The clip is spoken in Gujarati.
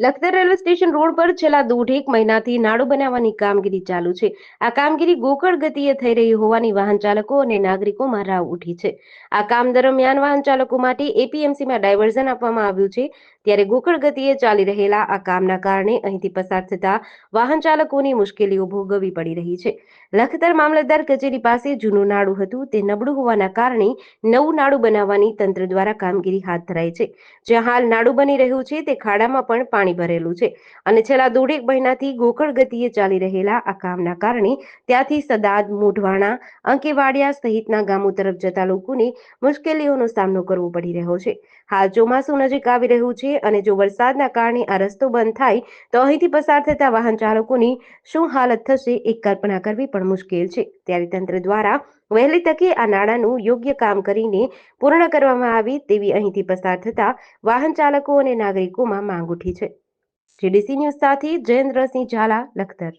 લખતર રેલવે સ્ટેશન રોડ પર છેલ્લા દોઢેક મહિનાથી નાડું બનાવવાની કામગીરી ચાલુ છે. આ કામગીરી ગોકળ ગતિએ થઈ રહી હોવાની વાહન ચાલકો અને નાગરિકોમાં રાવ ઉઠી છે. આ કામ દરમિયાન વાહન ચાલકો માટે એપીએમસીમાં ડાયવર્ઝન આપવામાં આવ્યું છે. ત્યારે ગોકળ ગતિએ ચાલી રહેલા આ કામના કારણે અહીંથી પસાર થતા વાહન ચાલકોની મુશ્કેલીઓ ભોગવવી પડી રહી છે. લખતર મામલતદાર કચેરી પાસે જૂનું નાડું હતું. તે નબળું હોવાના કારણે નવું નાડું બનાવવાની તંત્ર દ્વારા કામગીરી હાથ ધરાઈ છે. જ્યાં હાલ નાડું બની રહ્યું છે, તે ખાડામાં પણ પાણી ભરેલું છે. અને છેલ્લા દોઢેક મહિનાથી ગોકળ ગતિએ ચાલી રહેલા આ કામના કારણે ત્યાંથી સદાદ, મોઢવાણા, અંકેવાડિયા સહિતના ગામો તરફ જતા લોકોને મુશ્કેલીઓનો સામનો કરવો પડી રહ્યો છે. હાલ ચોમાસું નજીક આવી રહ્યું છે અને જો વરસાદના કારણે આ રસ્તો બંધ થાય, તો અહીંથી પસાર થતા વાહન ચાલકોની શું હાલત થશે એ કલ્પના કરવી પણ મુશ્કેલ છે. ત્યારે તંત્ર દ્વારા વહેલી તકે આ નાણાંનું યોગ્ય કામ કરીને પૂર્ણ કરવામાં આવે તેવી અહીંથી પસાર થતા વાહન ચાલકો અને નાગરિકોમાં માંગ ઉઠી છે. જીડીસી ન્યૂઝ સાથે જયેન્દ્રસિંહ ઝાલા, લખતર